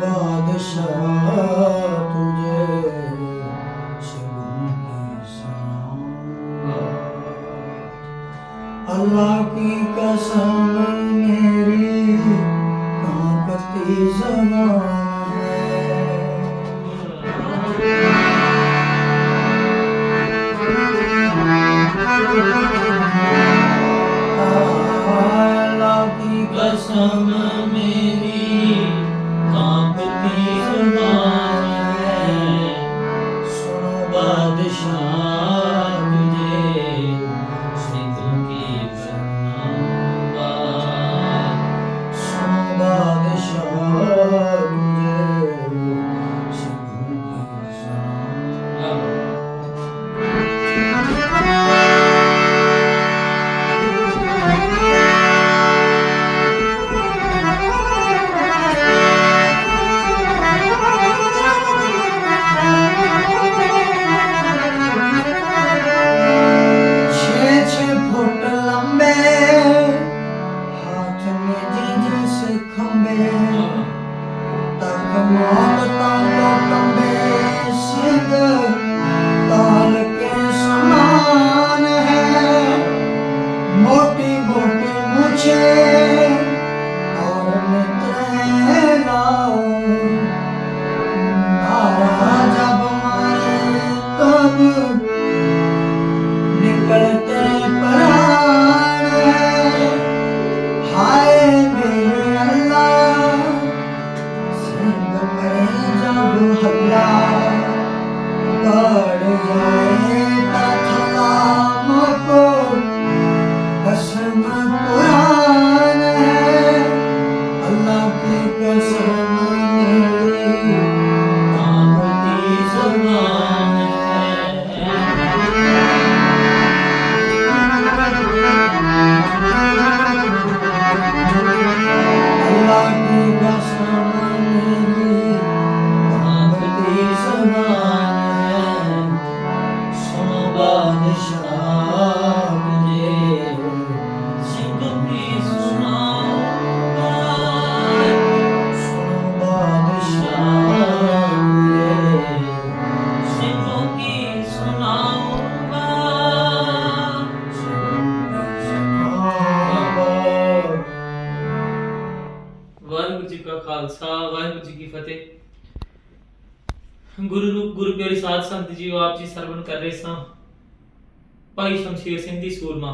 बादशाह तुझे सिंह की सलाऊंगा अल्लाह की कसम मेरी कांपती जबान है I'm of the best. ਗੁਰੂ ਰੂਪ ਗੁਰੂ ਪਿਆਰੀ ਸਾਧ ਸੰਤ ਜੀਓ ਆਪ ਜੀ ਸਰਵਣ ਕਰ ਰਹੇ ਸਾਂ। ਭਾਈ ਸ਼ਮਸ਼ੀਰ ਸਿੰਘ ਦੀ ਸੂਰਮਾ,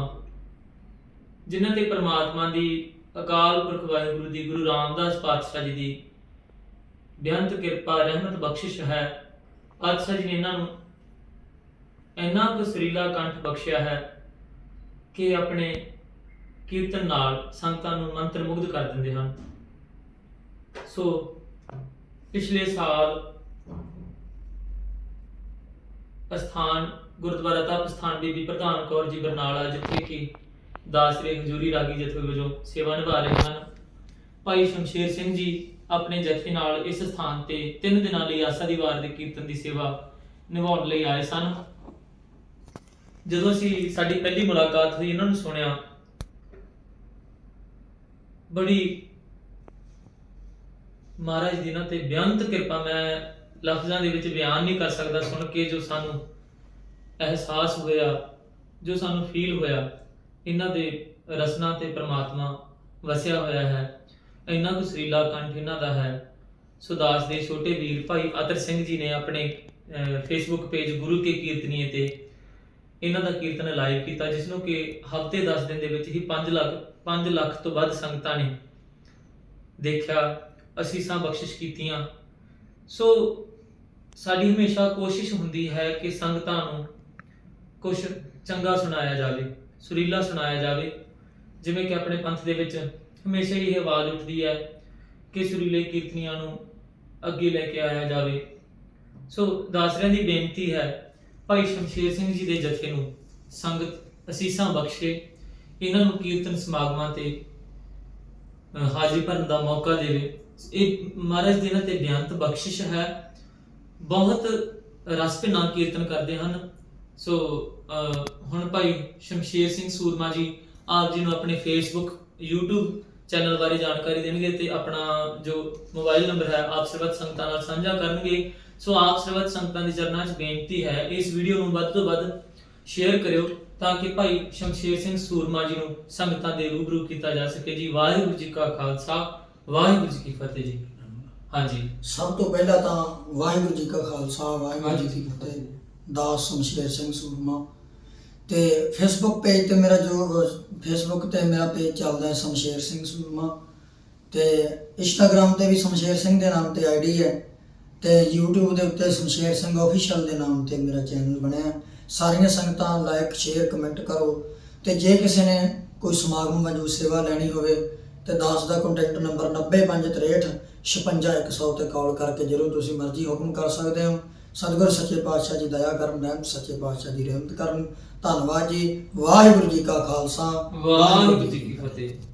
ਜਿਨ੍ਹਾਂ ਤੇ ਪ੍ਰਮਾਤਮਾ ਦੀ ਅਕਾਲ ਪੁਰਖ ਵਾਹਿਗੁਰੂ ਦੀ ਗੁਰੂ ਰਾਮਦਾਸ ਪਾਤਸ਼ਾਹ ਜੀ ਦੀ ਬੇਅੰਤ ਕਿਰਪਾ, ਰਹਿਮਤ ਬਖਸ਼ਿਸ਼ ਹੈ। ਪਾਤਸ਼ਾਹ ਜੀ ਨੇ ਇਹਨਾਂ ਨੂੰ ਇੰਨਾ ਕੁ ਸਰੀਲਾ ਕੰਠ ਬਖਸ਼ਿਆ ਹੈ ਕਿ ਆਪਣੇ ਕੀਰਤਨ ਨਾਲ ਸੰਗਤਾਂ ਨੂੰ ਮੰਤਰ ਮੁਗਧ ਕਰ ਦਿੰਦੇ ਹਨ। ਸੋ ਪਿਛਲੇ ਸਾਲ ਅਸਥਾਨ ਗੁਰਦੁਆਰਾ ਤਪ ਸਥਾਨ ਬੀਬੀ ਪ੍ਰਧਾਨ ਕੌਰ ਜੀ ਬਰਨਾਲਾ, ਜਿੱਥੇ ਕਿ ਦਾਸਰੇ ਹਜ਼ੂਰੀ ਰਾਗੀ ਜਥੇ ਵਜੋਂ ਸੇਵਾ ਨਿਭਾ ਰਹੇ ਹਨ। ਭਾਈ ਸ਼ਮਸ਼ੇਰ ਸਿੰਘ ਜੀ ਆਪਣੇ ਜਥੇ ਨਾਲ ਇਸ ਸਥਾਨ ਤੇ ਤਿੰਨ ਦਿਨਾਂ ਲਈ ਆਸਾ ਦੀ ਵਾਰ ਦੇ ਕੀਰਤਨ ਦੀ ਸੇਵਾ ਨਿਭਾਉਣ ਲਈ ਆਏ ਸਨ। ਜਦੋਂ ਅਸੀਂ ਸਾਡੀ ਪਹਿਲੀ ਮੁਲਾਕਾਤ ਹੋਈ, ਇਹਨਾਂ ਨੂੰ ਸੁਣਿਆ, ਬੜੀ ਮਹਾਰਾਜ ਦੀ ਨਾ ਤੇ ਬੇਅੰਤ ਕਿਰਪਾ ਮੈਂ ਲਫ਼ਜ਼ਾਂ ਦੇ ਵਿੱਚ ਬਿਆਨ ਨਹੀਂ ਕਰ ਸਕਦਾ ਸੁਣ ਕੇ ਜੋ ਸਾਨੂੰ ਅਹਿਸਾਸ ਹੋਇਆ, ਜੋ ਸਾਨੂੰ ਫੀਲ ਹੋਇਆ, ਇਹਨਾਂ ਦੇ ਰਸਨਾ ਤੇ ਪ੍ਰਮਾਤਮਾ ਵਸਿਆ ਹੋਇਆ ਹੈ। ਇੰਨਾ ਕੁ ਸਰੀਲਾ ਕੰਠ ਇਹਨਾਂ ਦਾ ਹੈ। ਸੁਦਾਸ ਦੇ ਛੋਟੇ ਵੀਰ ਭਾਈ ਅਤਰ ਸਿੰਘ ਜੀ ਨੇ ਆਪਣੇ ਫੇਸਬੁੱਕ ਪੇਜ ਗੁਰੂ ਕੇ ਕੀਰਤਨੀਏ ਤੇ ਇਹਨਾਂ ਦਾ ਕੀਰਤਨ ਲਾਈਵ ਕੀਤਾ ਜਿਸ ਨੂੰ ਕਿ ਹਫ਼ਤੇ 10 ਦਿਨ ਦੇ ਵਿੱਚ ਹੀ 5 ਲੱਖ 5 ਲੱਖ ਤੋਂ ਵੱਧ ਸੰਗਤਾਂ ਨੇ ਦੇਖਿਆ, ਅਸੀਸਾਂ ਬਖਸ਼ਿਸ਼ ਕੀਤੀਆਂ। ਸੋ ਸਾਡੀ ਹਮੇਸ਼ਾ ਕੋਸ਼ਿਸ਼ ਹੁੰਦੀ ਹੈ ਕਿ ਸੰਗਤਾਂ ਨੂੰ ਕੁਝ ਚੰਗਾ ਸੁਣਾਇਆ ਜਾਵੇ, ਸੁਰੀਲਾ ਸੁਣਾਇਆ ਜਾਵੇ। ਜਿਵੇਂ ਕਿ ਆਪਣੇ ਪੰਥ ਦੇ ਵਿੱਚ ਹਮੇਸ਼ਾ ਹੀ ਇਹ ਆਵਾਜ਼ ਉੱਠਦੀ ਹੈ ਕਿ ਸੁਰੀਲੇ ਕੀਰਤਨੀਆਂ ਨੂੰ ਅੱਗੇ ਲੈ ਕੇ ਆਇਆ ਜਾਵੇ। ਸੋ ਦਾਸਰਿਆਂ ਦੀ ਬੇਨਤੀ ਹੈ, ਭਾਈ ਸ਼ਮਸ਼ੇਰ ਸਿੰਘ ਜੀ ਦੇ ਜਥੇ ਨੂੰ ਸੰਗਤ ਅਸੀਸਾਂ ਬਖਸ਼ੇ, ਇਹਨਾਂ ਨੂੰ ਕੀਰਤਨ ਸਮਾਗਮਾਂ ਤੇ ਹਾਜ਼ਰੀ ਭਰਨ ਦਾ ਮੌਕਾ ਦੇਵੇ। ਇਹ ਮਹਾਰਾਜ ਦੀ ਇਹਨਾਂ ਤੇ ਬਿਆੰਤ ਬਖਸ਼ਿਸ਼ ਹੈ। ਬਹੁਤ ਰਸ ਭਿੰਨਾ ਕੀਰਤਨ ਕਰਦੇ ਹਨ। ਸੋ ਹੁਣ ਭਾਈ ਸ਼ਮਸ਼ੇਰ ਸਿੰਘ ਸੂਰਮਾ ਜੀ ਆਪ ਜੀ ਨੂੰ ਆਪਣੇ ਫੇਸਬੁੱਕ YouTube ਚੈਨਲ ਬਾਰੇ ਜਾਣਕਾਰੀ ਦੇਣਗੇ ਤੇ ਆਪਣਾ ਜੋ ਮੋਬਾਈਲ ਨੰਬਰ ਹੈ, ਆਪ ਸਰਬੱਤ ਸੰਗਤਾਂ ਨਾਲ ਸਾਂਝਾ ਕਰਨਗੇ। ਸੋ, ਆਪ ਸਰਬੱਤ ਸੰਗਤਾਂ ਦੀ ਚਰਨਾਂ 'ਚ ਬੇਨਤੀ ਹੈ, ਇਸ ਵੀਡੀਓ ਨੂੰ ਵੱਧ ਤੋਂ ਵੱਧ ਸ਼ੇਅਰ ਕਰਿਓ ਤਾਂ ਕਿ ਭਾਈ ਸ਼ਮਸ਼ੇਰ ਸਿੰਘ ਸੂਰਮਾ ਜੀ ਨੂੰ ਸੰਗਤਾਂ ਦੇ ਰੂਬਰੂ ਕੀਤਾ ਜਾ ਸਕੇ। ਜੀ, ਵਾਹਿਗੁਰੂ ਜੀ ਕਾ ਖਾਲਸਾ। ਵਾਹਿਗੁਰੂ ਜੀ ਕੀ ਫਤਿਹ ਜੀ। ਹਾਂਜੀ। ਸਭ ਤੋਂ ਪਹਿਲਾਂ ਤਾਂ ਵਾਹਿਗੁਰੂ ਜੀ ਕਾ ਖਾਲਸਾ ਵਾਹਿਗੁਰੂ ਜੀ ਕੀ ਫਤਿਹ। ਦਾਸ ਸ਼ਮਸ਼ੇਰ ਸਿੰਘ ਸੂਰਮਾ। ਤੇ ਫੇਸਬੁੱਕ ਪੇਜ ਤੇ ਮੇਰਾ ਜੋ ਫੇਸਬੁੱਕ ਤੇ ਮੇਰਾ ਪੇਜ ਚੱਲਦਾ ਹੈ ਸ਼ਮਸ਼ੇਰ ਸਿੰਘ ਸੂਰਮਾ। ਤੇ ਇੰਸਟਾਗ੍ਰam ਤੇ ਵੀ ਸ਼ਮਸ਼ੇਰ ਸਿੰਘ ਦੇ ਨਾਮ ਤੇ ਆਈਡੀ ਹੈ। ਤੇ YouTube ਦੇ ਉੱਤੇ ਸ਼ਮਸ਼ੇਰ ਸਿੰਘ ਆਫੀਸ਼ੀਅਲ ਦੇ ਨਾਮ ਤੇ ਮੇਰਾ ਚੈਨਲ ਬਣਿਆ। ਸਾਰੀਆਂ ਸੰਗਤਾਂ ਲਾਈਕ ਸ਼ੇਅਰ ਕਮੈਂਟ ਕਰੋ। ਤੇ ਜੇ ਕਿਸੇ ਨੇ ਕੋਈ ਸਮਾਗਮ ਵਜੋਂ ਸੇਵਾ ਲੈਣੀ ਹੋਵੇ ਤੇ ਦਾਸ ਦਾ ਕੰਟੈਕਟ ਨੰਬਰ 90563 56100 ਤੇ ਕਾਲ ਕਰਕੇ ਜਦੋਂ ਤੁਸੀਂ ਮਰਜ਼ੀ ਹੁਕਮ ਕਰ ਸਕਦੇ ਹੋ। ਸਤਿਗੁਰ ਸੱਚੇ ਪਾਤਸ਼ਾਹ ਜੀ ਦਇਆ ਕਰਨ ਰਹਿਮ ਸੱਚੇ ਪਾਤਸ਼ਾਹ ਜੀ ਰਹਿਮਤ ਕਰਨ। ਧੰਨਵਾਦ ਜੀ। ਵਾਹਿਗੁਰੂ ਜੀ ਕਾ ਖਾਲਸਾ। ਵਾਹਿਗੁਰੂ ਜੀ ਕੀ ਫਤਿਹ।